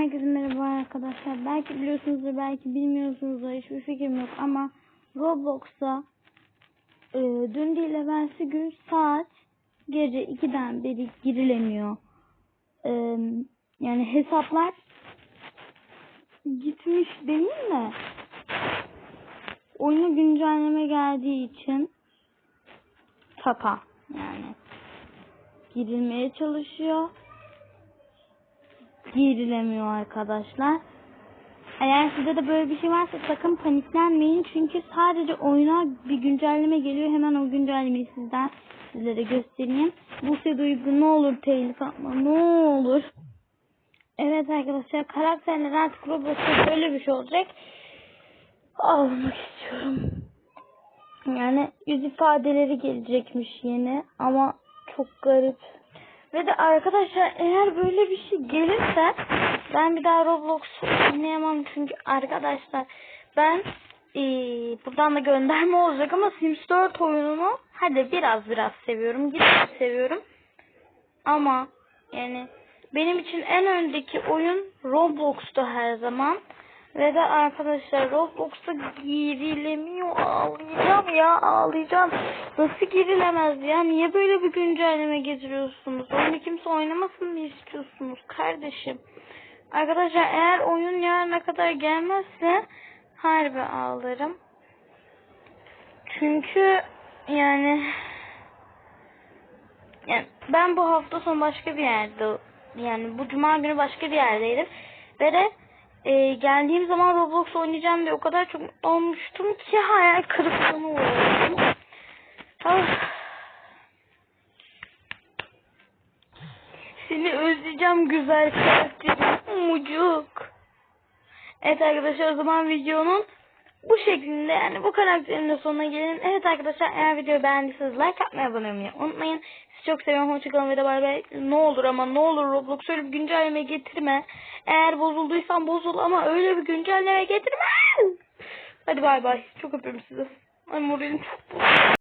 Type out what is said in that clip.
Herkese merhaba arkadaşlar. Belki biliyorsunuzdur, belki bilmiyorsunuzdur. Hiçbir fikrim yok ama Roblox'a e, dün değil evvelsi gün saat gece 2'den beri girilemiyor. E, yani hesaplar gitmiş değil mi? Oyuna güncelleme geldiği için taka yani girilmeye çalışıyor girilemiyor arkadaşlar. Eğer sizde de böyle bir şey varsa sakın paniklenmeyin. Çünkü sadece oyuna bir güncelleme geliyor. Hemen o güncellemeyi sizden sizlere göstereyim. Bu duygu ne olur telif atma ne olur. Evet arkadaşlar karakterler artık Roblox'ta böyle bir şey olacak. Ağlamak istiyorum. Yani yüz ifadeleri gelecekmiş yeni ama çok garip. Ve de arkadaşlar eğer böyle bir şey gelirse ben bir daha Roblox oynayamam çünkü arkadaşlar ben ee, buradan da gönderme olacak ama Sims 4 oyununu hadi biraz biraz seviyorum. Gidip seviyorum. Ama yani benim için en öndeki oyun Roblox'tu her zaman. Ve de arkadaşlar Roblox'ta girilemiyor. Ya ağlayacağım. Nasıl girilemez ya? Niye böyle bir güncelleme getiriyorsunuz? Oyunu kimse oynamasın mı istiyorsunuz kardeşim? Arkadaşlar eğer oyun yarına kadar gelmezse harbi ağlarım. Çünkü yani yani ben bu hafta sonu başka bir yerde yani bu cuma günü başka bir yerdeydim. Ve de e, geldiğim zaman Roblox oynayacağım diye o kadar çok mutlu olmuştum ki hayal kırıklığına uğradım. Ah. Seni özleyeceğim güzel karakterim mucuk. Evet arkadaşlar o zaman videonun bu şeklinde yani bu karakterin de sonuna gelelim. Evet arkadaşlar eğer videoyu beğendiyseniz like atmayı abone olmayı unutmayın. Sizi çok seviyorum. Hoşçakalın ve de bay bay. Ne olur ama ne olur Roblox öyle bir güncelleme getirme. Eğer bozulduysan bozul ama öyle bir güncelleme getirme. Hadi bay bay. Çok öpüyorum sizi. Ay moralim çok.